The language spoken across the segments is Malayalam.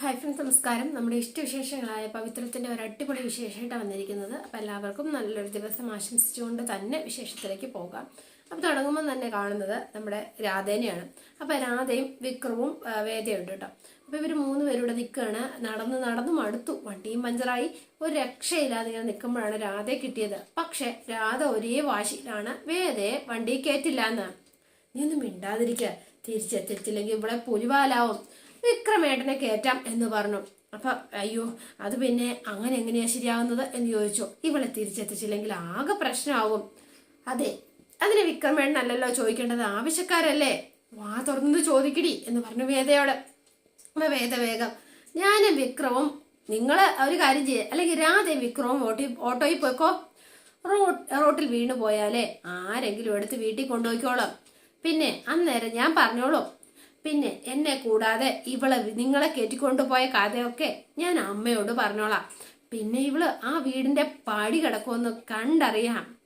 ഹായ് ഫ്രണ്ട്സ് നമസ്കാരം. നമ്മുടെ ഇഷ്ടവിശേഷങ്ങളായ പവിത്രത്തിന്റെ ഒരു അടിപൊളി വിശേഷമായിട്ടാണ് വന്നിരിക്കുന്നത്. അപ്പോൾ എല്ലാവർക്കും നല്ലൊരു ദിവസം ആശംസിച്ചുകൊണ്ട് തന്നെ വിശേഷത്തിലേക്ക് പോകാം. അപ്പോൾ തുടങ്ങുമ്പോൾ തന്നെ കാണുന്നത് നമ്മുടെ രാധേനെയാണ്. അപ്പോൾ രാധയും വിക്രവും വേദയുണ്ട് കേട്ടോ. അപ്പോൾ ഇവർ മൂന്ന് പേരുടെ നിൽക്കുകയാണ്. നടന്ന് നടന്ന് മടുത്തു വണ്ടിയും പഞ്ചറായി. ഒരു രക്ഷയില്ലാതെ ഇങ്ങനെ നിൽക്കുമ്പോഴാണ് രാധയെ കിട്ടിയത്. പക്ഷേ രാധ ഒരേ വാശിയിലാണ് വേദയെ വണ്ടി കയറ്റില്ല എന്നാണ് നീ ഒന്നും മിണ്ടാതിരിക്കുക. തിരിച്ചെത്തിച്ചില്ലെങ്കിൽ ഇവിടെ പുലിവാലാവും. വിക്രമേട്ടനെ കയറ്റാം എന്ന് പറഞ്ഞു. അപ്പൊ അയ്യോ അത് പിന്നെ അങ്ങനെ എങ്ങനെയാ ശരിയാവുന്നത് എന്ന് ചോദിച്ചു. ഇവളെ തിരിച്ചെത്തിച്ചില്ലെങ്കിൽ ആകെ പ്രശ്നമാവും. അതെ അതിന് വിക്രമേട്ടനല്ലല്ലോ ചോദിക്കേണ്ടത് ആവശ്യക്കാരല്ലേ? വാ തുറന്നത് ചോദിക്കടി എന്ന് പറഞ്ഞു വേദയോട്. അപ്പൊ വേദ വേഗം ഞാനും വിക്രവും നിങ്ങൾ ഒരു കാര്യം ചെയ്യ. അല്ലെങ്കിൽ രാധയും വിക്രവും ഓട്ടി ഓട്ടോയിൽ പോയിക്കോ. റോട്ടിൽ വീണു പോയാലേ ആരെങ്കിലും എടുത്ത് വീട്ടിൽ കൊണ്ടുപോയിക്കോളാം. പിന്നെ അന്നേരം ഞാൻ പറഞ്ഞോളൂ. പിന്നെ എന്നെ കൂടാതെ ഇവൾ നിങ്ങളെ കയറ്റിക്കൊണ്ടുപോയ കഥയൊക്കെ ഞാൻ അമ്മയോട് പറഞ്ഞോളാം. പിന്നെ ഇവൾ ആ വീടിന്റെ പാടി കിടക്കുമെന്ന് കണ്ടറിയാം.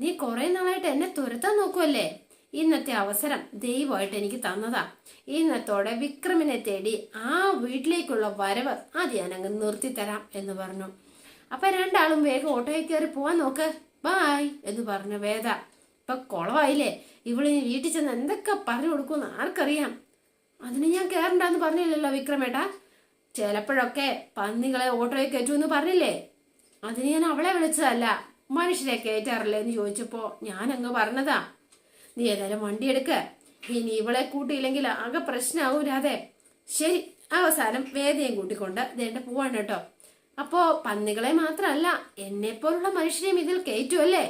നീ കുറെ നാളായിട്ട് എന്നെ തുരത്താൻ നോക്കുമല്ലേ ഇന്നത്തെ അവസരം ദൈവമായിട്ട് എനിക്ക് തന്നതാ. ഇന്നത്തോടെ വിക്രമിനെ തേടി ആ വീട്ടിലേക്കുള്ള വരവ് അത് ഞാനങ്ങ് നിർത്തിത്തരാം എന്ന് പറഞ്ഞു. അപ്പൊ രണ്ടാളും വേഗം ഓട്ടോയിൽ കയറി പോവാൻ നോക്ക്. ബായ് എന്ന് പറഞ്ഞു വേദ. ഇപ്പൊ കുളമായില്ലേ ഇവളിനി വീട്ടിൽ ചെന്ന് എന്തൊക്കെ പറഞ്ഞു കൊടുക്കുമെന്ന് ആർക്കറിയാം. അതിന് ഞാൻ കയറണ്ടെന്ന് പറഞ്ഞില്ലല്ലോ വിക്രമേട്ടാ. ചിലപ്പോഴൊക്കെ പന്നികളെ ഓട്ടോയിൽ എന്ന് പറഞ്ഞില്ലേ? അതിന് ഞാൻ അവളെ വിളിച്ചതല്ല മനുഷ്യരെ കയറ്റാറില്ലേ എന്ന് ചോദിച്ചപ്പോ ഞാൻ അങ്ങ് പറഞ്ഞതാ. നീ ഏതായാലും വണ്ടി എടുക്ക. ഇനി ഇവളെ കൂട്ടിയില്ലെങ്കിൽ ആകെ പ്രശ്നമാവും രാധെ. ശരി അവസാനം വേദയും കൂട്ടിക്കൊണ്ട് ദേണ്ട പോവാണ് കേട്ടോ. അപ്പോ പന്നികളെ മാത്രമല്ല എന്നെ പോലുള്ള മനുഷ്യരെയും ഇതിൽ കയറ്റുമല്ലേ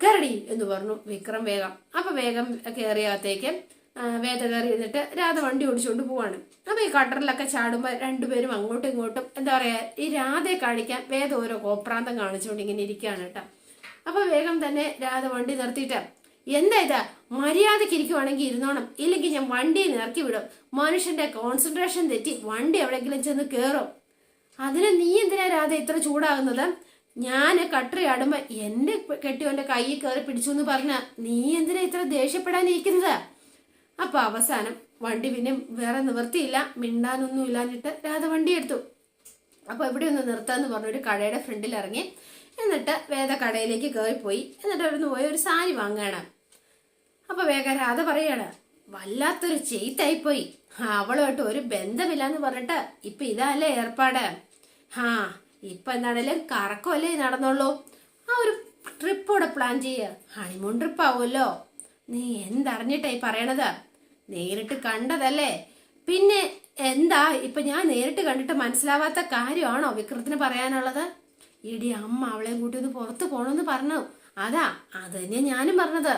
കരടി എന്ന് പറഞ്ഞു വിക്രം വേഗം. അപ്പൊ വേഗം കയറിയകത്തേക്ക് വേദ കയറി എന്നിട്ട് രാധ വണ്ടി ഓടിച്ചുകൊണ്ട് പോവാണ്. അപ്പൊ ഈ കട്ടറിലൊക്കെ ചാടുമ്പോ രണ്ടുപേരും അങ്ങോട്ടും ഇങ്ങോട്ടും എന്താ പറയാ ഈ രാധയെ കാണിക്കാൻ വേദ ഓരോ കോപ്രാന്തം കാണിച്ചുകൊണ്ട് ഇങ്ങനെ ഇരിക്കുകയാണ് കേട്ടോ. അപ്പൊ വേഗം തന്നെ രാധ വണ്ടി നിർത്തിയിട്ട് എന്താ ഇതാ? മര്യാദയ്ക്ക് ഇരിക്കുവാണെങ്കിൽ ഇരുന്നോണം. ഇല്ലെങ്കിൽ ഞാൻ വണ്ടിയിൽ ഇറക്കി വിടും. മനുഷ്യന്റെ കോൺസെൻട്രേഷൻ തെറ്റി വണ്ടി എവിടെയെങ്കിലും ചെന്ന് കയറും അതിന് നീ എന്തിനാ രാധ ഇത്ര ചൂടാകുന്നത്? ഞാൻ കട്ടറി ആടുമ്പോ എന്റെ കെട്ടിയോന്റെ കയ്യിൽ കയറി പിടിച്ചു എന്ന് പറഞ്ഞ നീ എന്തിനാ ഇത്ര ദേഷ്യപ്പെടാനിരിക്കുന്നത്? അപ്പൊ അവസാനം വണ്ടി പിന്നെ വേറെ നിവർത്തിയില്ല മിണ്ടാനൊന്നും ഇല്ലാഞ്ഞിട്ട് രാധ വണ്ടി എടുത്തു അപ്പൊ ഇവിടെ ഒന്ന് നിർത്താന്ന് പറഞ്ഞ ഒരു കടയുടെ ഫ്രണ്ടിൽ ഇറങ്ങി. എന്നിട്ട് വേദ കടയിലേക്ക് കയറിപ്പോയി. എന്നിട്ട് അവിടുന്ന് പോയി ഒരു സാരി വാങ്ങാണ്. അപ്പൊ വേഗം രാധ പറയാണ് വല്ലാത്തൊരു ചെയ്ത്തായിപ്പോയി. അവളുമായിട്ട് ഒരു ബന്ധമില്ലാന്ന് പറഞ്ഞിട്ട് ഇപ്പൊ ഇതല്ലേ ഏർപ്പാട്? ഹാ ഇപ്പൊ എന്താണേലും കറക്കമല്ലേ നടന്നുള്ളൂ ആ ഒരു ട്രിപ്പ് കൂടെ പ്ലാൻ ചെയ്യ. ഹണിമൂൺ ട്രിപ്പ് ആവുമല്ലോ നീ എന്തറിഞ്ഞിട്ടായി പറയണത്? നേരിട്ട് കണ്ടതല്ലേ? പിന്നെ എന്താ? ഇപ്പൊ ഞാൻ നേരിട്ട് കണ്ടിട്ട് മനസ്സിലാവാത്ത കാര്യമാണോ വിക്രത്തിന് പറയാനുള്ളത്? ഇടി അമ്മ അവളെയും കൂട്ടി ഒന്ന് പുറത്ത് പോണെന്ന് പറഞ്ഞു. അതാ അത് തന്നെ ഞാനും പറഞ്ഞത്.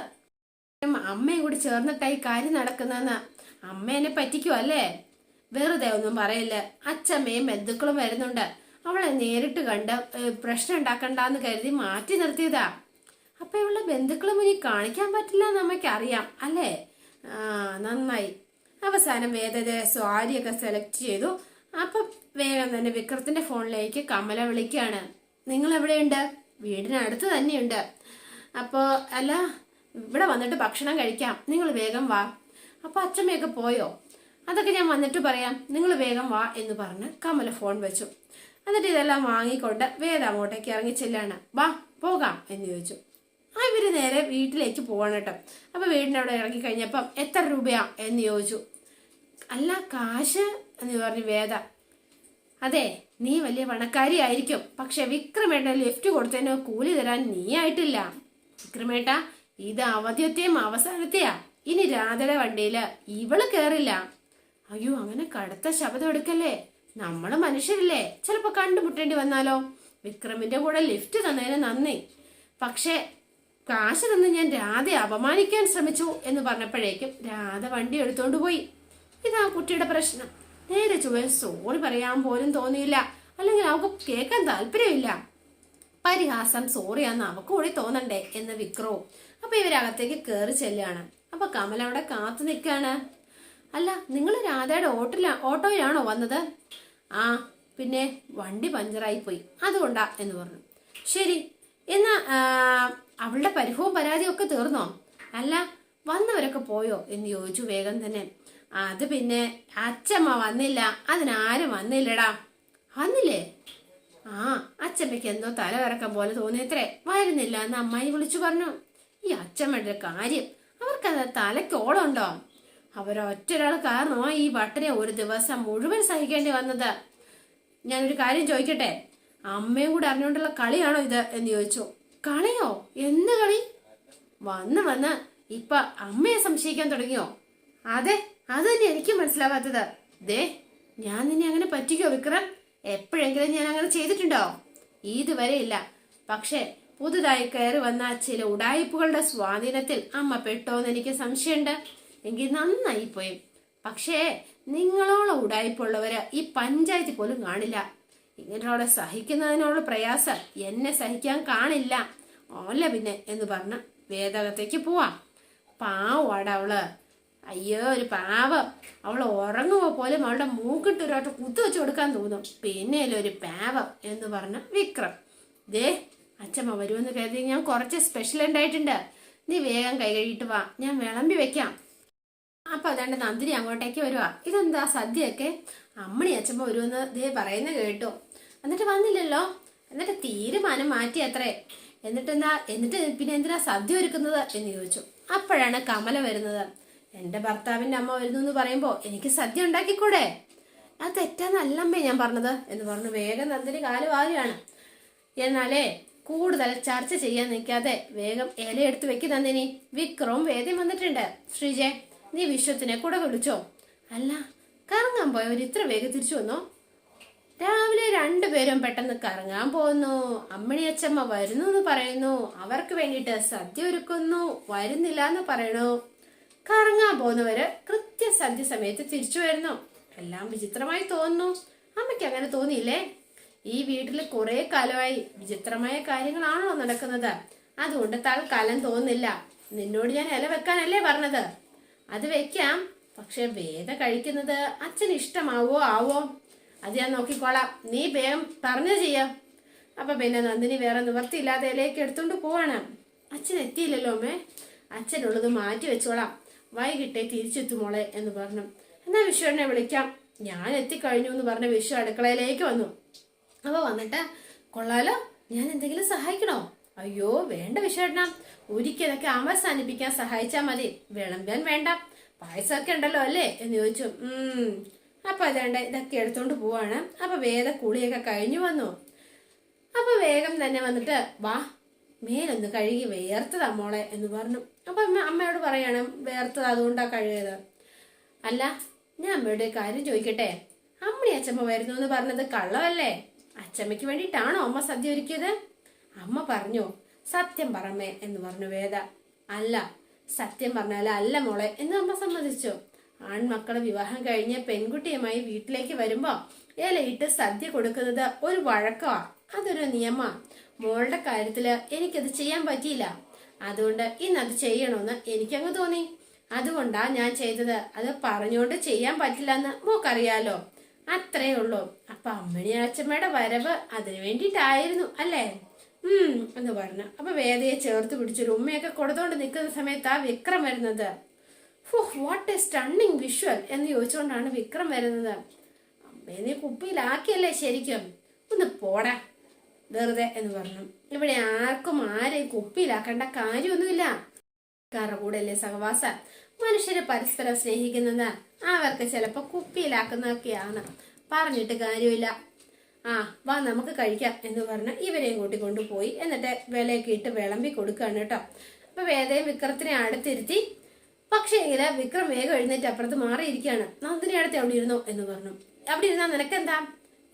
അമ്മയും കൂടി ചേർന്നിട്ടായി കാര്യം നടക്കുന്നതെന്ന്. അമ്മ എന്നെ പറ്റിക്കുമല്ലേ വെറുതെ ഒന്നും പറയില്ല. അച്ഛമ്മയും ബന്ധുക്കളും വരുന്നുണ്ട്. അവളെ നേരിട്ട് കണ്ട് പ്രശ്നം ഉണ്ടാക്കണ്ടെന്ന് കരുതി മാറ്റി നിർത്തിയതാ. അപ്പൊ ഇവളുടെ ബന്ധുക്കളെ മുന്നിൽ കാണിക്കാൻ പറ്റില്ല എന്ന് അമ്മയ്ക്ക് അറിയാം അല്ലേ? ആ നന്നായി. അവസാനം വേദത സ്വാരിയൊക്കെ സെലക്ട് ചെയ്തു. അപ്പൊ വേഗം തന്നെ വിക്രത്തിന്റെ ഫോണിലേക്ക് കമല വിളിക്കാണ് നിങ്ങൾ എവിടെയുണ്ട് വീടിനടുത്ത് തന്നെയുണ്ട്. അപ്പോ അല്ല ഇവിടെ വന്നിട്ട് ഭക്ഷണം കഴിക്കാം. നിങ്ങൾ വേഗം വാ. അപ്പൊ അച്ഛമ്മയൊക്കെ പോയോ? അതൊക്കെ ഞാൻ വന്നിട്ട് പറയാം. നിങ്ങൾ വേഗം വാ എന്ന് പറഞ്ഞ് കമല ഫോൺ വെച്ചു. എന്നിട്ട് ഇതെല്ലാം വാങ്ങിക്കൊണ്ട് വേദ അങ്ങോട്ടേക്ക് ഇറങ്ങി ചെല്ലാണ്. വാ പോകാം എന്ന് ചോദിച്ചു. ആ ഇവർ നേരെ വീട്ടിലേക്ക് പോവാണ് കേട്ടോ. അപ്പൊ വീടിന്റെ അവിടെ ഇറങ്ങി കഴിഞ്ഞപ്പം എത്ര രൂപയാ എന്ന് ചോദിച്ചു. അല്ല കാശ് എന്ന് പറഞ്ഞു വേദ. അതെ നീ വലിയ പണക്കാരി ആയിരിക്കും. പക്ഷെ വിക്രമേട്ട ലിഫ്റ്റ് കൊടുത്തതിന് കൂലി തരാൻ നീ ആയിട്ടില്ല. വിക്രമേട്ട ഇത് അവധ്യത്തെയും അവസാനത്തെയാ. ഇനി രാധയുടെ വണ്ടിയിൽ ഇവൾ കേറില്ല. അയ്യോ അങ്ങനെ കടുത്ത ശബ്ദം എടുക്കല്ലേ? നമ്മൾ മനുഷ്യരില്ലേ? ചിലപ്പോ കണ്ടുമുട്ടേണ്ടി വന്നാലോ? വിക്രമിന്റെ കൂടെ ലിഫ്റ്റ് തന്നതിന് നന്ദി. പക്ഷേ കാശ് തന്ന് ഞാൻ രാധയെ അപമാനിക്കാൻ ശ്രമിച്ചു എന്ന് പറഞ്ഞപ്പോഴേക്കും രാധ വണ്ടി എടുത്തോണ്ട് പോയി. ഇതാ കുട്ടിയുടെ പ്രശ്നം. നേരെ ചുവ സോറി പറയാൻ പോലും തോന്നിയില്ല. അല്ലെങ്കിൽ അവൾക്ക് കേൾക്കാൻ താല്പര്യമില്ല. പരിഹാസം സോറിയാന്ന് അവക്ക് കൂടി തോന്നണ്ടേ എന്ന് വിക്രോ. അപ്പൊ ഇവരകത്തേക്ക് കയറി ചെല്ലുകയാണ്. അപ്പൊ കമൽ അവിടെ കാത്തു നിൽക്കാണ് അല്ല നിങ്ങൾ രാധയുടെ ഓട്ടില ഓട്ടോയിലാണോ വന്നത്? ആ പിന്നെ വണ്ടി പഞ്ചറായി പോയി. അതുകൊണ്ടാ എന്ന് പറഞ്ഞു. ശരി എന്നാ അവളുടെ പരിഭവവും പരാതിയും ഒക്കെ തീർന്നോ? അല്ല വന്നവരൊക്കെ പോയോ? എന്ന് ചോദിച്ചു വേഗം തന്നെ. അത് പിന്നെ അച്ഛമ്മ വന്നില്ല. അതിനാരും വന്നില്ലടാ. വന്നില്ലേ? ആ അച്ഛമ്മയ്ക്ക് എന്തോ തലകറക്കം പോലെ തോന്നിയത്രേ. വരുന്നില്ല എന്ന് അമ്മായി വിളിച്ചു പറഞ്ഞു. ഈ അച്ഛമ്മയുടെ കാര്യം അവർക്കത് തലക്കോളുണ്ടോ അവരൊറ്റൊരാൾ കാരണോ ഈ ബട്ടനെ ഒരു ദിവസം മുഴുവൻ സഹിക്കേണ്ടി വന്നത്. ഞാനൊരു കാര്യം ചോദിക്കട്ടെ? അമ്മയും കൂടെ അറിഞ്ഞുകൊണ്ടുള്ള കളിയാണോ ഇത്? എന്ന് ചോദിച്ചു. കളിയോ? എന്ത് കളി? വന്ന് വന്ന് ഇപ്പൊ അമ്മയെ സംശയിക്കാൻ തുടങ്ങിയോ? അതെ അത് തന്നെ എനിക്കും മനസ്സിലാവാത്തത്. ദേ ഞാൻ നിന്നെ അങ്ങനെ പറ്റിക്കോ വിക്രം? എപ്പോഴെങ്കിലും ഞാൻ അങ്ങനെ ചെയ്തിട്ടുണ്ടോ? ഇതുവരെ ഇല്ല. പക്ഷേ പുതുതായി കയറി വന്ന ചില ഉടായിപ്പുകളുടെ സ്വാധീനത്തിൽ അമ്മ പെട്ടോന്ന് എനിക്ക് സംശയമുണ്ട്. എങ്കിൽ നന്നായി പോയി. പക്ഷേ നിങ്ങളോളം ഉടായിപ്പുള്ളവര് ഈ പഞ്ചായത്ത് പോലും കാണില്ല. ഇങ്ങനെയുള്ള സഹിക്കുന്നതിനുള്ള പ്രയാസം എന്നെ സഹിക്കാൻ കാണില്ല. ഓല്ല പിന്നെ എന്ന് പറഞ്ഞ് വേദകത്തേക്ക് പോവാം. പാവാട അവൾ. അയ്യോ ഒരു പാവം. അവൾ ഉറങ്ങുമ്പോ പോലും അവളുടെ മൂക്കിട്ട് ഒരാട്ട് കുത്തു വെച്ച് കൊടുക്കാൻ തോന്നും. പിന്നെ ഒരു പാവം എന്ന് പറഞ്ഞ വിക്രം. ദേ അച്ഛമ്മ വരുമെന്ന് കരുതി ഞാൻ കുറച്ച് സ്പെഷ്യൽ ഉണ്ടായിട്ടുണ്ട് നീ വേഗം കൈ കഴുകിയിട്ട് വാ. ഞാൻ വിളമ്പി വെക്കാം. അപ്പൊ അതാണ്ട് നന്ദിനി അങ്ങോട്ടേക്ക് വരുവാ. ഇതെന്താ സദ്യയൊക്കെ? അമ്മണി അച്ഛമ്മ വരുമെന്ന് ദേ പറയുന്ന കേട്ടു. എന്നിട്ട് വന്നില്ലല്ലോ. എന്നിട്ട് തീരുമാനം മാറ്റി അത്രേ എന്നിട്ടെന്താ? എന്നിട്ട് പിന്നെ എന്തിനാ സദ്യ ഒരുക്കുന്നത് എന്ന് ചോദിച്ചു. അപ്പോഴാണ് കമല വരുന്നത്. എന്റെ ഭർത്താവിന്റെ അമ്മ വരുന്നു എന്ന് പറയുമ്പോ എനിക്ക് സദ്യ ഉണ്ടാക്കിക്കൂടെ? അത് തെറ്റാന്നല്ലമ്മേ ഞാൻ പറഞ്ഞത് എന്ന് പറഞ്ഞു വേഗം നന്ദിനി കാലുവാരിയാണ് എന്നാലേ കൂടുതൽ ചർച്ച ചെയ്യാൻ നിൽക്കാതെ വേഗം ഇല എടുത്ത് വെക്ക് നന്ദിനി. വിക്രവും വേദ്യം വന്നിട്ടുണ്ട്. ശ്രീജെ നീ വിശ്വത്തിനെ കൂടെ വിളിച്ചോ? അല്ല കറങ്ങാൻ പോയവർ ഇത്ര വേഗം തിരിച്ചു വന്നോ? രാവിലെ രണ്ടുപേരും പെട്ടെന്ന് കറങ്ങാൻ പോകുന്നു അമ്മണി അച്ചമ്മ വരുന്നു എന്ന് പറയുന്നു. അവർക്ക് വേണ്ടിയിട്ട് സദ്യ ഒരുക്കുന്നു. വരുന്നില്ല എന്ന് പറയണു. കറങ്ങാൻ പോകുന്നവര് കൃത്യ സദ്യ സമയത്ത് തിരിച്ചു വരുന്നു. എല്ലാം വിചിത്രമായി തോന്നുന്നു. അമ്മയ്ക്ക് അങ്ങനെ തോന്നിയില്ലേ? ഈ വീട്ടിൽ കുറെ കാലമായി വിചിത്രമായ കാര്യങ്ങളാണല്ലോ നടക്കുന്നത്. അതുകൊണ്ട് തൽക്കാലം തോന്നില്ല. നിന്നോട് ഞാൻ ഇല വെക്കാനല്ലേ പറഞ്ഞത്. അത് വെക്കാം. പക്ഷെ വേദ കഴിക്കുന്നത് അച്ഛന് ഇഷ്ടമാവോ ആവോ? അത് ഞാൻ നോക്കിക്കോളാം. നീ വേഗം പറഞ്ഞു ചെയ്യാം. അപ്പൊ പിന്നെ നന്ദിനി വേറെ നിവർത്തിയില്ലാതെ ഇലയൊക്കെ എടുത്തോണ്ട് പോവാണ്. അച്ഛൻ എത്തിയില്ലല്ലോ അമ്മേ. അച്ഛനുള്ളത് മാറ്റി വെച്ചോളാം. വൈകിട്ടേ തിരിച്ചെത്തും മോളെ എന്ന് പറഞ്ഞു. എന്നാ വിഷുവിനെ വിളിക്കാം. ഞാൻ എത്തിക്കഴിഞ്ഞു എന്ന് പറഞ്ഞ വിഷു അടുക്കളയിലേക്ക് വന്നു. അപ്പൊ വന്നിട്ട് കൊള്ളാലോ ഞാൻ എന്തെങ്കിലും സഹായിക്കണോ? അയ്യോ വേണ്ട വിഷേട്ടന ഒരിക്കലൊക്കെ അവസാനിപ്പിക്കാൻ സഹായിച്ചാ മതി. വിളമ്പാൻ വേണ്ട. പായസമൊക്കെ ഉണ്ടല്ലോ അല്ലേ? എന്ന് ചോദിച്ചു. അപ്പൊ അതേണ്ട ഇതൊക്കെ എടുത്തോണ്ട് പോവാണ്. അപ്പൊ വേദ കുളിയൊക്കെ കഴിഞ്ഞു വന്നു. അപ്പൊ വേഗം തന്നെ വന്നിട്ട് വാ മേലൊന്ന് കഴുകി വേർത്തതാ മോളെ എന്ന് പറഞ്ഞു. അപ്പൊ അമ്മ അമ്മയോട് പറയണം വേർത്തത് അതുകൊണ്ടാ കഴുകിയത്. അല്ല ഞാൻ അമ്മയുടെ കാര്യം ചോദിക്കട്ടെ. അമ്മണി അച്ഛമ്മ വരുന്നു എന്ന് പറഞ്ഞത് കള്ളമല്ലേ? അച്ഛമ്മയ്ക്ക് വേണ്ടിയിട്ടാണോ അമ്മ സദ്യ ഒരുക്കിയത്? അമ്മ പറഞ്ഞു സത്യം പറമേ എന്ന് പറഞ്ഞു വേദ. അല്ല സത്യം പറഞ്ഞാൽ അല്ല മോളെ എന്ന് അമ്മ സമ്മതിച്ചു. ആൺമക്കളെ വിവാഹം കഴിഞ്ഞ് പെൺകുട്ടിയുമായി വീട്ടിലേക്ക് വരുമ്പോൾ ഇലയിട്ട് സദ്യ കൊടുക്കുന്നത് ഒരു വഴക്കമാ അതൊരു നിയമ. മോളുടെ കാര്യത്തിൽ എനിക്കത് ചെയ്യാൻ പറ്റിയില്ല. അതുകൊണ്ട് ഇന്ന് അത് ചെയ്യണമെന്ന് എനിക്കങ്ങ് തോന്നി. അതുകൊണ്ടാ ഞാൻ ചെയ്തത്. അത് പറഞ്ഞുകൊണ്ട് ചെയ്യാൻ പറ്റില്ല എന്ന് മോക്കറിയാലോ. അത്രേ ഉള്ളൂ. അപ്പൊ അമ്മണി അച്ഛമ്മയുടെ വരവ് അതിനു വേണ്ടിയിട്ടായിരുന്നു അല്ലേ? ഉം എന്ന് പറഞ്ഞു. അപ്പൊ വേദയെ ചേർത്ത് പിടിച്ചൊരു ഉമ്മയൊക്കെ കൊടുത്തോണ്ട് നിൽക്കുന്ന സമയത്ത് ആ വിക്രം വരുന്നത്. വാട്ട് എ സ്റ്റണ്ണിങ് വിഷ്വൽ എന്ന് ചോദിച്ചുകൊണ്ടാണ് വിക്രം വരുന്നത്. അമ്മയെ നീ കുപ്പിയിലാക്കിയല്ലേ ശരിക്കും? ഒന്ന് പോടാ വെറുതെ എന്ന് പറഞ്ഞു. ഇവിടെ ആർക്കും ആരെയും കുപ്പിയിലാക്കേണ്ട കാര്യമൊന്നുമില്ല. അല്ലേ സഹവാസ? മനുഷ്യരെ പരസ്പരം സ്നേഹിക്കുന്നത് അവർക്ക് ചിലപ്പോ കുപ്പിയിലാക്കുന്നതൊക്കെയാണ്. പറഞ്ഞിട്ട് കാര്യമില്ല. ആ വാ നമുക്ക് കഴിക്കാം എന്ന് പറഞ്ഞ് ഇവരെയും കൂട്ടി കൊണ്ടുപോയി എന്നിട്ട് വിലയൊക്കെ ഇട്ട് വിളമ്പി കൊടുക്കുകയാണ് കേട്ടോ. അപ്പൊ വേദയും വിക്രത്തിനെ അടുത്തിരുത്തി പക്ഷേ എങ്കിൽ വിക്രം വേഗം എഴുന്നേറ്റ് അപ്പുറത്ത് മാറിയിരിക്കുകയാണ്. നന്ദിനി അടുത്ത് അവിടെ ഇരുന്നോ എന്ന് പറഞ്ഞു. അവിടെ ഇരുന്നാ നിനക്കെന്താ?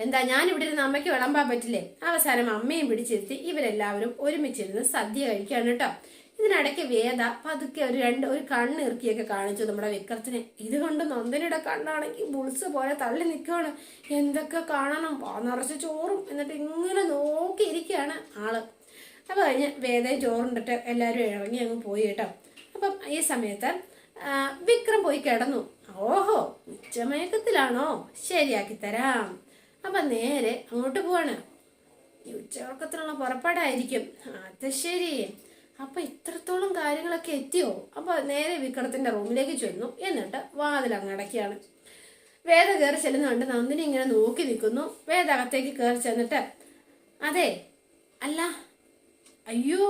എന്താ ഞാൻ ഇവിടെ ഇരുന്ന് അമ്മയ്ക്ക് വിളമ്പാൻ പറ്റില്ലേ? അവസാനം അമ്മയും പിടിച്ചിരുത്തി ഇവരെല്ലാവരും ഒരുമിച്ചിരുന്ന് സദ്യ കഴിക്കുകയാണ് കേട്ടോ. ഇതിനിടയ്ക്ക് വേദ പതുക്കെ ഒരു രണ്ട് ഒരു കണ്ണ് ഇറുക്കിയൊക്കെ കാണിച്ചു നമ്മുടെ വിക്രത്തിനെ. ഇത് കൊണ്ട് നന്ദനയുടെ കണ്ണാണെങ്കിൽ ബുൾസ് പോലെ തള്ളി നിൽക്കുകയാണ്. എന്തൊക്കെ കാണണം? നിറച്ച് ചോറും. എന്നിട്ട് ഇങ്ങനെ നോക്കിയിരിക്കുകയാണ് ആൾ. അപ്പൊ കഴിഞ്ഞ് വേദയും ചോറുണ്ടിട്ട് എല്ലാവരും ഇറങ്ങി അങ്ങ് പോയി കേട്ടോ. അപ്പം ഈ സമയത്ത് വിക്രം പോയി കിടന്നു. ഓഹോ ഉച്ചമയക്കത്തിലാണോ? ശരിയാക്കി തരാം. അപ്പൊ നേരെ അങ്ങോട്ട് പോവാണ്. ഈ ഉച്ചവർക്കത്തിനുള്ള പുറപ്പാടായിരിക്കും. അത് ശരി. അപ്പൊ ഇത്രത്തോളം കാര്യങ്ങളൊക്കെ എത്തിയോ? അപ്പൊ നേരെ വിക്രത്തിന്റെ റൂമിലേക്ക് ചെന്നു. എന്നിട്ട് വാതിൽ അങ്ങ് അടയ്ക്കുകയാണ്. വേദ കയറി ചെല്ലുന്നുണ്ട് നന്ദിനി ഇങ്ങനെ നോക്കി നിൽക്കുന്നു. വേദ അകത്തേക്ക് കയറി ചെന്നിട്ട് അതെ അല്ല അയ്യോ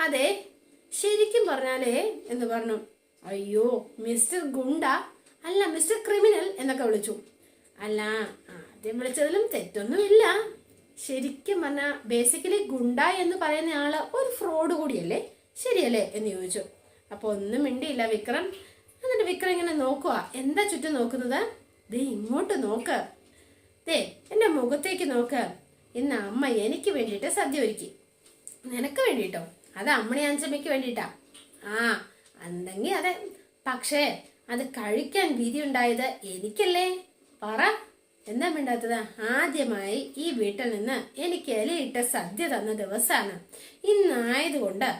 അതെ ശരിക്കും പറഞ്ഞാലേ എന്ന് പറഞ്ഞു. അയ്യോ മിസ്റ്റർ ഗുണ്ട അല്ല മിസ്റ്റർ ക്രിമിനൽ എന്നൊക്കെ വിളിച്ചു. അല്ല ആദ്യം വിളിച്ചതിലും തെറ്റൊന്നുമില്ല. ശരിക്കും പറഞ്ഞാൽ ബേസിക്കലി ഗുണ്ട എന്ന് പറയുന്ന ആൾ ഒരു ഫ്രോഡ് കൂടിയല്ലേ? ശരിയല്ലേ? എന്ന് ചോദിച്ചു. അപ്പൊ ഒന്നും മിണ്ടിയില്ല വിക്രം. എന്നിട്ട് വിക്രം ഇങ്ങനെ നോക്കുക എന്താ ചുറ്റും നോക്കുന്നത്? ദേ ഇങ്ങോട്ട് നോക്ക്. ദേ എന്റെ മുഖത്തേക്ക് നോക്ക്. ഇന്ന് അമ്മ എനിക്ക് വേണ്ടിയിട്ട് സദ്യ ഒരുക്കി. നിനക്ക് വേണ്ടിട്ടോ അത് അമ്മണി അഞ്ചമ്മയ്ക്ക് വേണ്ടിയിട്ടാ. ആ എന്തെങ്കിൽ അതെ. പക്ഷേ അത് കഴിക്കാൻ വിധി ഉണ്ടായത് എനിക്കല്ലേ. പറ എന്താ മിണ്ടാത്തത്? ആദ്യമായി ഈ വീട്ടിൽ നിന്ന് എനിക്ക് ഇലയിട്ട സദ്യ തന്ന ദിവസമാണ് ഇന്നായതുകൊണ്ട്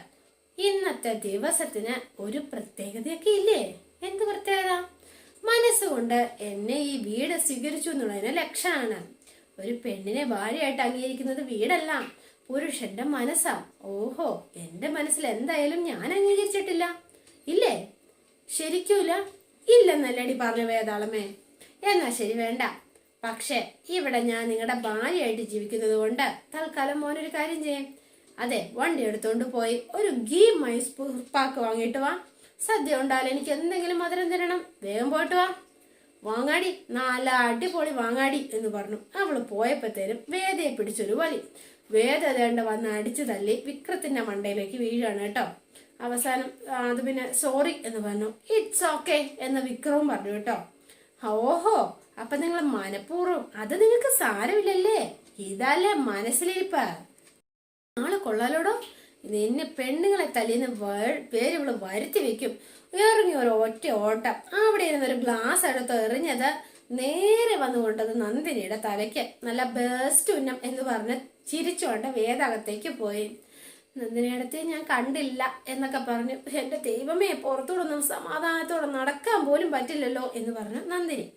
ഇന്നത്തെ ദിവസത്തിന് ഒരു പ്രത്യേകതയൊക്കെ ഇല്ലേ? എന്ത് പ്രത്യേകത? മനസ്സുകൊണ്ട് എന്നെ ഈ വീട് സ്വീകരിച്ചു എന്നുള്ളതിന് ലക്ഷണമാണ് ഒരു പെണ്ണിനെ ഭാര്യയായിട്ട് അംഗീകരിക്കുന്നത് വീടല്ല. പുരുഷന്റെ മനസ്സാ. ഓഹോ എന്റെ മനസ്സിൽ എന്തായാലും ഞാൻ അംഗീകരിച്ചിട്ടില്ല. ഇല്ലേ? ശരിക്കൂല? ഇല്ലെന്നല്ലടി പറഞ്ഞു വേതാളമേ എന്നാ ശരി വേണ്ട. പക്ഷെ ഇവിടെ ഞാൻ നിങ്ങളുടെ ഭാര്യയായിട്ട് ജീവിക്കുന്നത് കൊണ്ട് തൽക്കാലം മോനൊരു കാര്യം ചെയ്യാം. അതെ വണ്ടി എടുത്തോണ്ട് പോയി ഒരു ഗീ മൈസ് പാക്ക് വാങ്ങിയിട്ട് വാ. സദ്യ ഉണ്ടായാലും എനിക്ക് എന്തെങ്കിലും മധുരം തരണം. വേഗം പോയിട്ട് വാ. വാങ്ങാടി നല്ല അടിപൊളി വാങ്ങാടി എന്ന് പറഞ്ഞു. അവൾ പോയപ്പോഴത്തേനും വേദയെ പിടിച്ചൊരു വലി. വേദ അതേണ്ട വന്ന് അടിച്ചു തല്ലി വിക്രത്തിന്റെ മണ്ടയിലേക്ക് വീഴാണ് കേട്ടോ. അവസാനം അത് പിന്നെ സോറി എന്ന് പറഞ്ഞു. ഇറ്റ്സ് ഓക്കെ എന്ന് വിക്രവും പറഞ്ഞു കേട്ടോ. ഓഹോ അപ്പൊ നിങ്ങൾ മനഃപൂർവം അത് നിങ്ങൾക്ക് സാരമില്ലല്ലേ? ഇതല്ലേ മനസ്സിലിരിപ്പ്? ആൾ കൊള്ളാലോടോ? നിന്നെ പെണ്ണുങ്ങളെ തല്ലിന്ന് പേര് ഇവൾ വരുത്തി വെക്കും. ഇറങ്ങി ഒരു ഒറ്റ ഓട്ടം. അവിടെ ഇരുന്ന് ഒരു ഗ്ലാസ് എടുത്ത് എറിഞ്ഞത് നേരെ വന്നു കൊണ്ടത് നന്ദിനിയുടെ തലയ്ക്ക്. നല്ല ബേസ്റ്റ് ഉന്നം എന്ന് പറഞ്ഞ് ചിരിച്ചുകൊണ്ട് വേദകത്തേക്ക് പോയി. നന്ദിനിയടുത്ത് ഞാൻ കണ്ടില്ല എന്നൊക്കെ പറഞ്ഞു. എന്റെ ദൈവമേ പുറത്തോടൊന്നും സമാധാനത്തോടെ നടക്കാൻ പോലും പറ്റില്ലല്ലോ എന്ന് പറഞ്ഞു നന്ദിനി.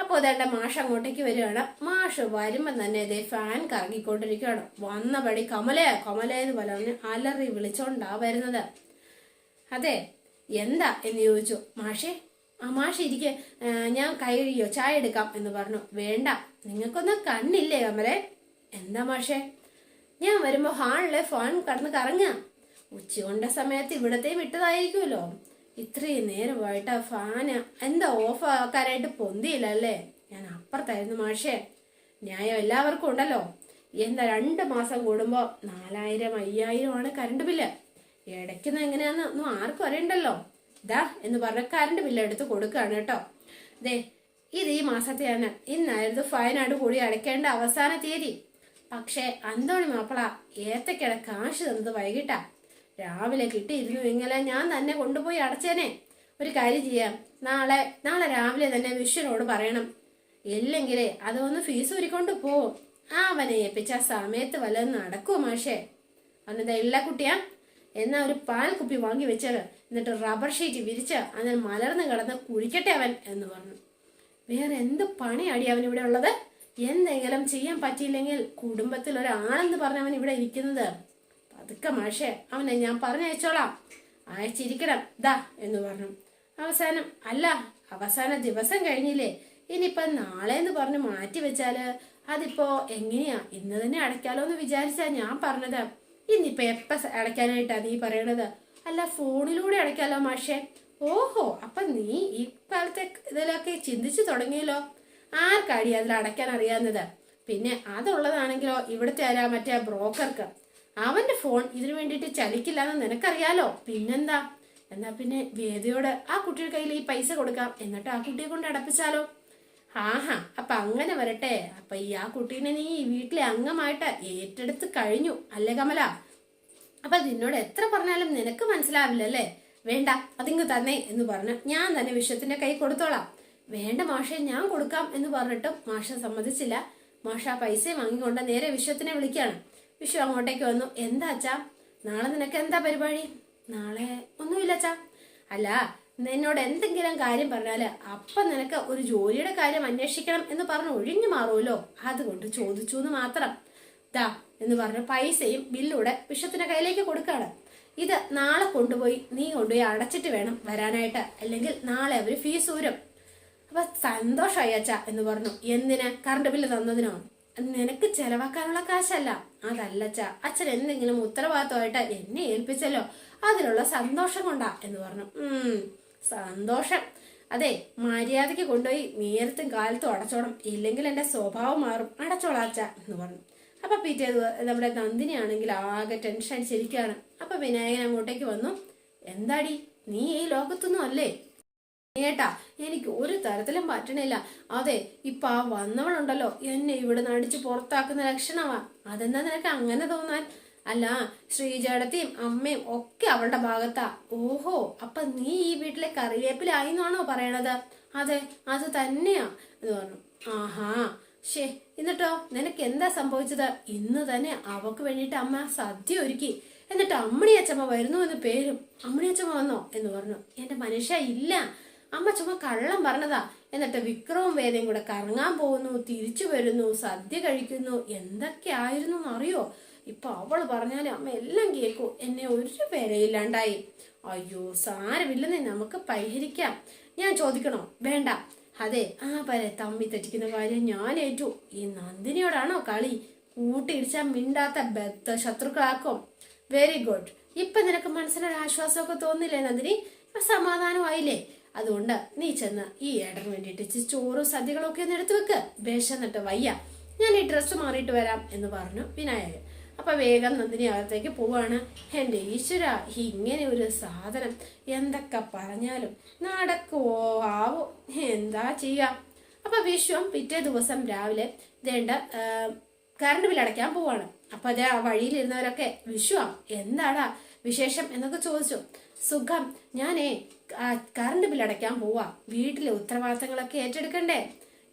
അപ്പോൾ അതേണ്ട മാഷ് അങ്ങോട്ടേക്ക് വരികയാണ്. മാഷ് വരുമ്പം തന്നെ ഇതേ ഫാൻ കറങ്ങിക്കൊണ്ടിരിക്കുകയാണ്. വന്നപടി കമലേ കമലേ എന്ന് പറഞ്ഞ് അലറി വിളിച്ചോണ്ടാ വരുന്നത്. അതെ എന്താ? എന്ന് ചോദിച്ചു. മാഷേ ആ മാഷ് ഇരിക്കെ ഞാൻ കൈ കഴിയോ ചായ എടുക്കാം എന്ന് പറഞ്ഞു. വേണ്ട നിങ്ങൾക്കൊന്നും കണ്ണില്ലേ കമലേ? എന്താ മാഷേ? ഞാൻ വരുമ്പോ ഹാളിലെ ഫോൺ കടന്ന് കറങ്ങുക ഉച്ചകൊണ്ട സമയത്ത് ഇവിടത്തെ വിട്ടതായിരിക്കുമല്ലോ. ഇത്രയും നേരമായിട്ട് ആ ഫാന് എന്താ ഓഫ് ആക്കാനായിട്ട് പൊന്തിയില്ല അല്ലേ ഞാൻ അപ്പുറത്തായിരുന്നു മാഷേ. ന്യായം എല്ലാവർക്കും ഉണ്ടല്ലോ. എന്താ രണ്ട് മാസം കൂടുമ്പോ നാലായിരം അയ്യായിരം ആണ് കറണ്ട് ബില്ല് ഇടയ്ക്കുന്ന എങ്ങനെയാന്ന് ഒന്നും ആർക്കും അറിയണ്ടല്ലോ. ദാ എന്ന് പറഞ്ഞ കറണ്ട് ബില്ല് എടുത്ത് കൊടുക്കുകയാണ് കേട്ടോ. ദേ ഇത് ഈ മാസത്തെയാണ് ഇന്നായിരുന്നു ഫൈനായിട്ട് കൂടി അടയ്ക്കേണ്ട അവസാന തീയതി. പക്ഷേ അന്തോണി മാപ്പിള ഏത്തക്കട കാശ് തന്നത് വൈകിട്ടാ. രാവിലെ കിട്ടിയിരുന്നു ഇങ്ങനെ ഞാൻ തന്നെ കൊണ്ടുപോയി അടച്ചേനെ. ഒരു കാര്യം ചെയ്യാം. നാളെ നാളെ രാവിലെ തന്നെ വിശ്വനോട് പറയണം. ഇല്ലെങ്കിലേ അതൊന്ന് ഫീസ് ഉരിക്കൊണ്ട് പോവും അവനെ ഏൽപ്പിച്ച സമയത്ത് വല്ലതും നടക്കുമോ മാഷേ? അവനെന്താ ഇല്ല കുട്ടിയാ എന്നാ ഒരു പാൽ കുപ്പി വാങ്ങി വെച്ചത് എന്നിട്ട് റബ്ബർ ഷീറ്റ് വിരിച്ച് അതിൽ മലർന്ന് കിടന്ന് കുഴിക്കട്ടെ അവൻ എന്ന് പറഞ്ഞു. വേറെ എന്ത് പണിയാടി അവൻ ഇവിടെ ഉള്ളത്? എന്തെങ്കിലും ചെയ്യാൻ പറ്റിയില്ലെങ്കിൽ കുടുംബത്തിൽ ഒരാളെന്ന് പറഞ്ഞവൻ ഇവിടെ ഇരിക്കുന്നത്. പതുക്കെ മാഷേ അവനെ ഞാൻ പറഞ്ഞയച്ചോളാം. അയച്ചിരിക്കണം. ദാ എന്ന് പറഞ്ഞു. അവസാനം അല്ല അവസാന ദിവസം കഴിഞ്ഞില്ലേ? ഇനിയിപ്പൊ നാളെ എന്ന് പറഞ്ഞ് മാറ്റി വെച്ചാൽ അതിപ്പോ എങ്ങനെയാ? ഇന്ന് തന്നെ അടയ്ക്കാലോ എന്ന് വിചാരിച്ചാ ഞാൻ പറഞ്ഞത്. ഇന്നിപ്പോ എപ്പ അടയ്ക്കാനായിട്ടാ നീ പറയണത്? അല്ല ഫോണിലൂടെ അടയ്ക്കാലോ മാഷേ? ഓഹോ അപ്പൊ നീ ഈ കാലത്തെ ഇതിലൊക്കെ ചിന്തിച്ചു തുടങ്ങിയല്ലോ. ആർക്കാടി അതിൽ അടയ്ക്കാൻ അറിയാവുന്നത് പിന്നെ അതുള്ളതാണെങ്കിലോ ഇവിടുത്തെ ആരാ മറ്റേ ബ്രോക്കർക്ക്? അവന്റെ ഫോൺ ഇതിനു വേണ്ടിയിട്ട് ചലിക്കില്ലെന്ന് നിനക്കറിയാലോ? പിന്നെന്താ? എന്നാ പിന്നെ വേദയോട് ആ കുട്ടിയുടെ കയ്യിൽ ഈ പൈസ കൊടുക്കാം. എന്നിട്ട് ആ കുട്ടിയെ കൊണ്ട് അടപ്പിച്ചാലോ? ആഹാ അപ്പൊ അങ്ങനെ വരട്ടെ. അപ്പൊ ഈ ആ കുട്ടീനെ നീ ഈ വീട്ടിലെ അംഗമായിട്ട് ഏറ്റെടുത്ത് കഴിഞ്ഞു അല്ലേ കമല? അപ്പൊ നിന്നോട് എത്ര പറഞ്ഞാലും നിനക്ക് മനസ്സിലാവില്ലല്ലേ? വേണ്ട അതിങ്ങ് തന്നെ എന്ന് പറഞ്ഞ് ഞാൻ തന്നെ വിശ്വത്തിന്റെ കൈ കൊടുത്തോളാം. വേണ്ട മാഷെ ഞാൻ കൊടുക്കാം എന്ന് പറഞ്ഞിട്ടും മാഷ സമ്മതിച്ചില്ല. മാഷ പൈസ വാങ്ങിക്കൊണ്ട് നേരെ വിശ്വത്തിനെ വിളിക്കാണ് വിശ്വ അങ്ങോട്ടേക്ക് വന്നു എന്താ അച്ഛാ? നാളെ നിനക്ക് എന്താ പരിപാടി? നാളെ ഒന്നുമില്ല അച്ഛാ. അല്ല എന്നോട് എന്തെങ്കിലും കാര്യം പറഞ്ഞാൽ അപ്പൊ നിനക്ക് ഒരു ജോലിയുടെ കാര്യം അന്വേഷിക്കണം എന്ന് പറഞ്ഞ് ഒഴിഞ്ഞു മാറുമല്ലോ. അതുകൊണ്ട് ചോദിച്ചു എന്ന് മാത്രം. ദാ എന്ന് പറഞ്ഞ് പൈസയും ബില്ലൂടെ വിശ്വത്തിന്റെ കയ്യിലേക്ക് കൊടുക്കാണ് ഇത് നാളെ കൊണ്ടുപോയി നീ കൊണ്ടുപോയി അടച്ചിട്ട് വേണം വരാനായിട്ട്. അല്ലെങ്കിൽ നാളെ അവർ ഫീസ് ഊരും. അപ്പൊ സന്തോഷമായി അച്ഛ എന്ന് പറഞ്ഞു. എന്തിന്? കറണ്ട് ബില്ല് തന്നതിനോ? നിനക്ക് ചെലവാക്കാനുള്ള കാശല്ല. അതല്ല അച്ഛ. അച്ഛൻ എന്തെങ്കിലും ഉത്തരവാദിത്തമായിട്ട് എന്നെ ഏൽപ്പിച്ചല്ലോ. അതിനുള്ള സന്തോഷം കൊണ്ടാ എന്ന് പറഞ്ഞു. ഉം സന്തോഷം. അതെ മര്യാദയ്ക്ക് കൊണ്ടുപോയി നേരത്തും കാലത്തും അടച്ചോണം. ഇല്ലെങ്കിൽ എന്റെ സ്വഭാവം മാറും. അടച്ചോളാം അച്ഛ എന്ന് പറഞ്ഞു. അപ്പൊ പിറ്റേ നമ്മുടെ നന്ദിനി ആണെങ്കിൽ ആകെ ടെൻഷൻ അടിച്ചിരിക്കുകയാണ്. അപ്പൊ വിനായകൻ അങ്ങോട്ടേക്ക് വന്നു. എന്താടി? നീ ഈ ലോകത്തൊന്നും അല്ലേ? ഏട്ടാ എനിക്ക് ഒരു തരത്തിലും പറ്റണില്ല. അതെ ഇപ്പൊ ആ വന്നവളുണ്ടല്ലോ. എന്നെ ഇവിടെ നടിച്ച് പുറത്താക്കുന്ന ലക്ഷണമാ അതെന്താ നിനക്ക് അങ്ങനെ തോന്നാൻ? അല്ല ശ്രീജടത്തെയും അമ്മയും ഒക്കെ അവളുടെ ഭാഗത്താ. ഓഹോ അപ്പൊ നീ ഈ വീട്ടിലെ കറിവേപ്പിലായി എന്നാണോ പറയണത്? അതെ അത് തന്നെയാ എന്ന് പറഞ്ഞു. ആഹാ ഷേ എന്നിട്ടോ നിനക്ക് എന്താ സംഭവിച്ചത്? ഇന്ന് തന്നെ അവക്ക് വേണ്ടിയിട്ട് അമ്മ സദ്യ ഒരുക്കി. എന്നിട്ട് അമ്മണി അച്ചമ്മ വരുന്നു എന്ന് പേരും. അമ്മണി അച്ചമ്മ വന്നോ എന്ന് പറഞ്ഞു. എന്റെ മനുഷ്യ ഇല്ല. അമ്മ ചുമ്മാ കള്ളം പറഞ്ഞതാ. എന്നിട്ട് വിക്രവും വേദയും കൂടെ കറങ്ങാൻ പോകുന്നു തിരിച്ചു വരുന്നു സദ്യ കഴിക്കുന്നു. എന്തൊക്കെ എന്തൊക്കെയായിരുന്നു അറിയോ? ഇപ്പൊ അവൾ പറഞ്ഞാലും അമ്മ എല്ലാം കേൾക്കൂ. എന്നെ ഒരു പേരയില്ലാണ്ടായി. അയ്യോ സാരമില്ലെന്നേ നമുക്ക് പരിഹരിക്കാം. ഞാൻ ചോദിക്കണോ? വേണ്ട. അതെ ആ പരെ തമ്മി തെറ്റിക്കുന്ന കാര്യം ഞാൻ ഏറ്റു. ഈ നന്ദിനിയോടാണോ കളി? കൂട്ടിയിടിച്ചാൽ മിണ്ടാത്ത ബദ്ധ ശത്രുക്കളാക്കും. വെരി ഗുഡ് ഇപ്പൊ നിനക്ക് മനസ്സിനൊരു ആശ്വാസമൊക്കെ തോന്നില്ലേ നന്ദിനി? സമാധാനമായില്ലേ? അതുകൊണ്ട് നീ ചെന്ന് ഈ ഏടൻ വേണ്ടിയിട്ട് ഇച്ചിരി ചോറും സദ്യകളും ഒക്കെ ഒന്ന് എടുത്തു വെക്ക്. വിശന്നിട്ട് വയ്യ. ഞാൻ ഈ ഡ്രസ്സ് മാറിയിട്ട് വരാം എന്ന് പറഞ്ഞു വിനായകൻ. അപ്പൊ വേഗം നന്ദിനി അകത്തേക്ക് പോവാണ്. എന്റെ ഈശ്വര ഇങ്ങനെ ഒരു സാധനം എന്തൊക്കെ പറഞ്ഞാലും നടക്കുവോ ആവോ? എന്താ ചെയ്യാ? അപ്പൊ വിശ്വം പിറ്റേ ദിവസം രാവിലെ ദേണ്ട കറണ്ട് ബിൽ അടയ്ക്കാൻ പോവാണ്. അപ്പൊ അതേ ആ വഴിയിലിരുന്നവരൊക്കെ വിശ്വ എന്താടാ വിശേഷം എന്നൊക്കെ ചോദിച്ചു. സുഖം. ഞാനേ കറണ്ട് ബിൽ അടയ്ക്കാൻ പോവാ. വീട്ടിലെ ഉത്തരവാദിത്തങ്ങളൊക്കെ ഏറ്റെടുക്കണ്ടേ?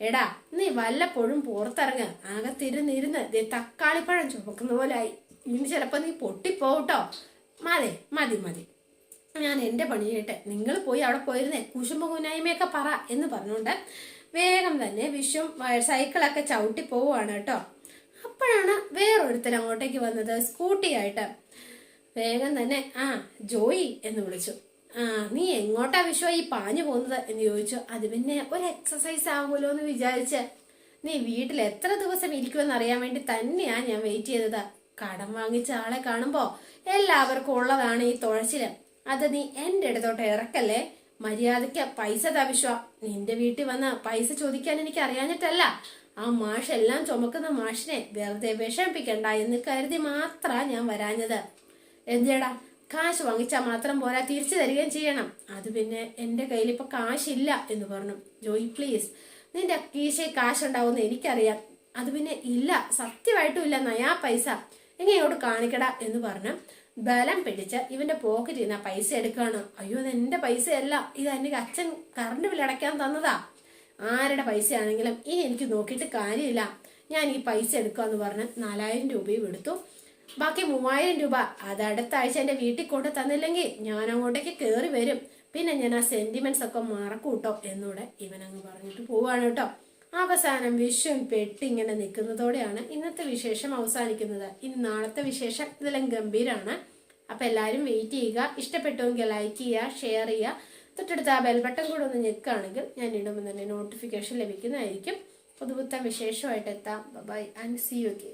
എടാ നീ വല്ലപ്പോഴും പുറത്തിറങ്ങ. അകത്തിരുന്നിരുന്ന് ദേ തക്കാളിപ്പഴം ചുമക്കുന്ന പോലായി ഇനി ചിലപ്പോ നീ പൊട്ടിപ്പോട്ടോ മതി മതി മതി. ഞാൻ എന്റെ പണി ചെയ്യട്ടെ. നിങ്ങൾ പോയി അവിടെ പോയിരുന്നേ. കുശുമ്പ കുനായ്മയൊക്കെ പറ എന്ന് പറഞ്ഞുകൊണ്ട് വേഗം തന്നെ വിശ്വം സൈക്കിളൊക്കെ ചവിട്ടി പോവുകയാണ് കേട്ടോ. അപ്പോഴാണ് വേറൊരുത്തൻ അങ്ങോട്ടേക്ക് വന്നത് സ്കൂട്ടിയായിട്ട്. വേഗം തന്നെ ആ ജോയി എന്ന് വിളിച്ചു. ആ നീ എങ്ങോട്ടാ വിശ്വ ഈ പാഞ്ഞു പോകുന്നത് എന്ന് ചോദിച്ചു. അത് പിന്നെ ഒരു എക്സസൈസ് ആകുമല്ലോ എന്ന് വിചാരിച്ച്. നീ വീട്ടിൽ എത്ര ദിവസം ഇരിക്കുമെന്ന് അറിയാൻ വേണ്ടി തന്നെയാ ഞാൻ വെയിറ്റ് ചെയ്തത്. കടം വാങ്ങിച്ച ആളെ കാണുമ്പോ എല്ലാവർക്കും ഉള്ളതാണ് ഈ തുഴച്ചിൽ. അത് നീ എന്റെ അടുത്തോട്ട് ഇറക്കല്ലേ? മര്യാദയ്ക്ക് പൈസ താ വിശ്വ. നിന്റെ വീട്ടിൽ വന്ന് പൈസ ചോദിക്കാൻ എനിക്ക് അറിയാഞ്ഞിട്ടല്ല. ആ മാഷെല്ലാം ചുമക്കുന്ന മാഷിനെ വെറുതെ വിഷമിപ്പിക്കണ്ട എന്ന് കരുതി മാത്രാ ഞാൻ വരാഞ്ഞത്. എന്തിയടാ കാശ് വാങ്ങിച്ചാൽ മാത്രം പോരാ തിരിച്ചു തരികയും ചെയ്യണം. അത് പിന്നെ എന്റെ കയ്യിൽ ഇപ്പൊ കാശില്ല എന്ന് പറഞ്ഞു. ജോയി പ്ലീസ് നിന്റെ കീശയിൽ കാശുണ്ടാവുമെന്ന് എനിക്കറിയാം. അത് പിന്നെ ഇല്ല സത്യമായിട്ടും ഇല്ല. നയാ പൈസ. എങ്ങനെയോട് കാണിക്കടാ എന്ന് പറഞ്ഞു ബലം പിടിച്ച് ഇവന്റെ പോക്കറ്റിൽ നിന്ന് പൈസ എടുക്കുകയാണ്. അയ്യോ ഇത് എന്റെ പൈസയല്ല. ഇത് എന്റെ അച്ഛൻ കറണ്ട് ബിൽ അടയ്ക്കാൻ തന്നതാ. ആരുടെ പൈസയാണെങ്കിലും ഇനി എനിക്ക് നോക്കിയിട്ട് കാര്യമില്ല. ഞാൻ ഈ പൈസ എടുക്കുക എന്ന് പറഞ്ഞ് നാലായിരം രൂപയും എടുത്തു. ബാക്കി മൂവായിരം രൂപ. അത് അടുത്ത ആഴ്ച എന്റെ വീട്ടിൽ കൊണ്ട് തന്നില്ലെങ്കിൽ ഞാൻ അങ്ങോട്ടേക്ക് കേറി വരും. പിന്നെ ഞാൻ ആ സെന്റിമെന്റ്സ് ഒക്കെ മറക്കൂട്ടോ. എന്നൂടെ ഇവൻ അങ്ങ് പറഞ്ഞിട്ട് പോവാണ് കേട്ടോ. അവസാനം വിശ്വം പെട്ടി ഇങ്ങനെ നിൽക്കുന്നതോടെയാണ് ഇന്നത്തെ വിശേഷം അവസാനിക്കുന്നത്. ഇനി നാളത്തെ വിശേഷം ഇതെല്ലാം ഗംഭീരാണ്. അപ്പൊ എല്ലാവരും വെയിറ്റ് ചെയ്യുക. ഇഷ്ടപ്പെട്ടുവെങ്കിൽ ലൈക്ക് ചെയ്യുക ഷെയർ ചെയ്യുക. തൊട്ടടുത്ത് ആ ബെൽ ബട്ടൺ കൂടെ ഒന്ന് ഞെക്കുകയാണെങ്കിൽ ഞാൻ ഇടുമ്പോൾ തന്നെ നോട്ടിഫിക്കേഷൻ ലഭിക്കുന്നതായിരിക്കും. പുതുപുത്തൻ വിശേഷമായിട്ട് എത്താം. Bye and see you K